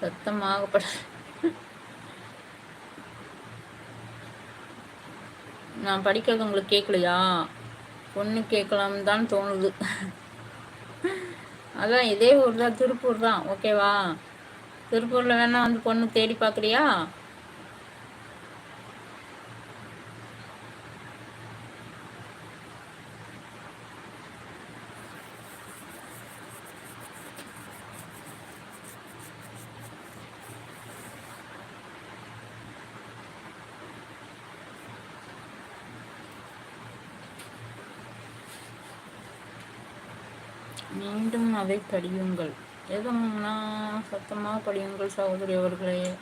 சத்தமாக நான் படிக்கிறது உங்களுக்கு கேட்கலையா? பொண்ணு கேட்கலாம் தான் தோணுது. அதான் இதே ஊர் தான் திருப்பூர் தான். ஓகேவா? திருப்பூரில் வேணா வந்து பொண்ணு தேடி பார்க்குறியா? மீண்டும் அதை படியுங்கள். எதுனா சத்தமாக படியுங்கள் சகோதரி அவர்களே.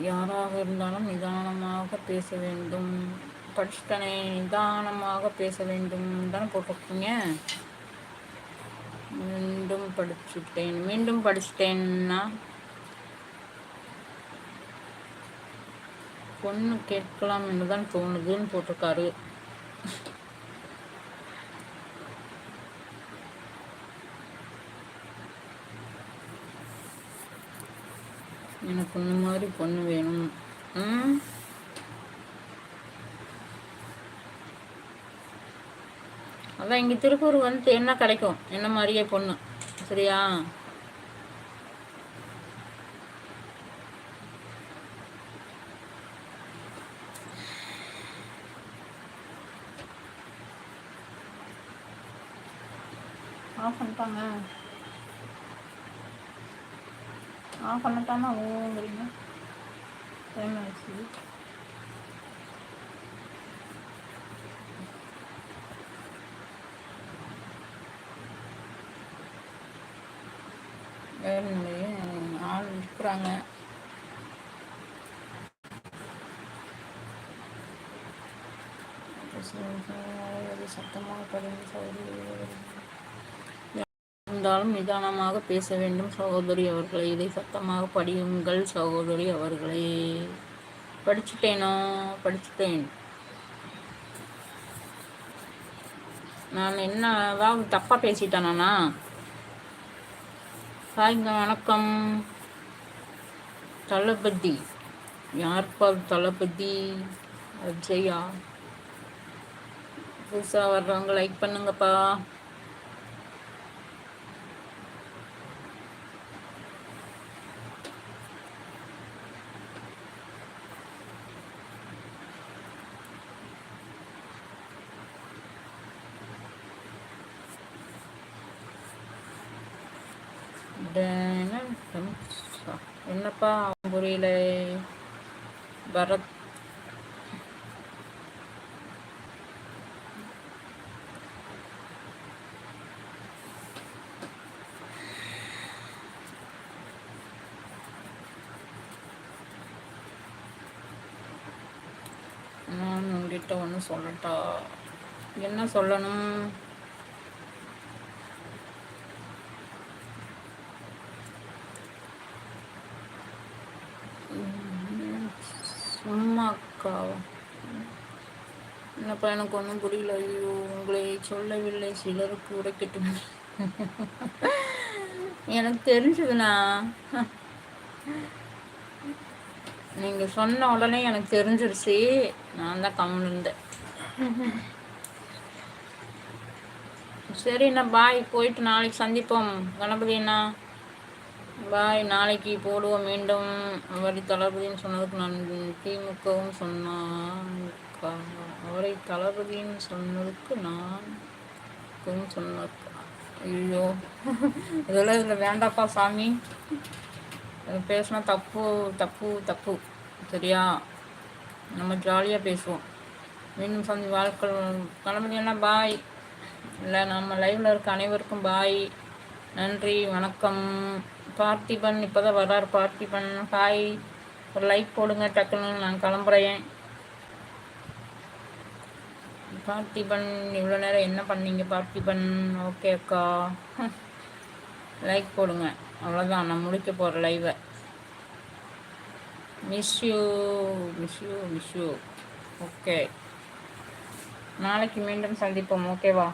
யாராக இருந்தாலும் நிதானமாக பேச வேண்டும். படிச்சுட்டனே நிதானமாக பேச வேண்டும். தானே போட்டிருக்கீங்க? மீண்டும் படிச்சுட்டேன். மீண்டும் படிச்சுட்டேன்னா பொண்ணு கேட்கலாம் என்றுதான் தோணுதுன்னு போட்டிருக்காரு. எனக்கு இந்த மாதிரி பொண்ணு வேணும். அதான் இங்கே திருப்பூர் வந்து என்ன கிடைக்கும்? என்ன மாதிரியே பொண்ணு? சரியா? ஆஃப் பண்ணிட்டாங்க ஆஃப் பண்ணட்டானா ஓங்கிறீங்க டைம் ஆயிடுச்சு வேலையிலேயே ஆள் இருக்கிறாங்க சத்தமாக படிங்க சௌகரியம் இருந்தாலும் நிதானமாக பேச வேண்டும் சகோதரி அவர்களை. இதை சத்தமாக படியுங்கள் சகோதரி அவர்களே. படிச்சுட்டேனோ? படிச்சுட்டேன். நான் என்ன ஏதாவது தப்பாக பேசிட்டேனா ஹாய்ங்க வணக்கம். தளபதி. யார்ப்பா தளபதி? அஜயா. புதுசாக வர்றவங்க லைக் பண்ணுங்கப்பா. என்னப்பா புரியல பரத் நான் உங்ககிட்ட ஒன்று சொல்லட்டா. என்ன சொல்லணும்? அக்காவா? என்னப்பா எனக்கு ஒன்றும் புரியல. ஐயோ உங்களை சொல்லவில்லை. சிலருக்கு உடைக்கட்டும் எனக்கு தெரிஞ்சதுண்ணா. நீங்கள் சொன்ன உடனே எனக்கு தெரிஞ்சிருச்சு. நான் தான் கம்மன் இருந்தேன். சரிண்ணா பாய் போயிட்டு நாளைக்கு சந்திப்போம். கணபதி அண்ணா. பாய் நாளைக்கு போடுவோம். மீண்டும் அவரை தளபதின்னு சொன்னதுக்கு நான் திமுகவும் சொன்னான் அவரை தளபதின்னு சொன்னதுக்கு நான் சொன்னதுக்கு ஐயோ. இதெல்லாம் இதில் வேண்டாப்பா சாமி. பேசினா தப்பு தப்பு தப்பு. சரியா? நம்ம ஜாலியாக பேசுவோம். மீண்டும் சந்தி வாழ்க்கை கிளம்புது பாய். இல்லை நம்ம லைவில் இருக்க அனைவருக்கும் பாய். நன்றி வணக்கம். பார்த்திபன் இப்போ தான் வர்றார் பார்த்திபன். ஹாய் ஒரு லைக் போடுங்க டக்குன்னு நான் கிளம்புறேன். பார்த்திபன் இவ்வளோ நேரம் என்ன பண்ணீங்க பார்த்திபன்? ஓகே அக்கா. லைக் போடுங்க. அவ்வளோதான் நான் முடிக்க போகிற லைவை miss you miss you miss you okay நாளைக்கு மீண்டும் சந்திப்போம் ஓகேவா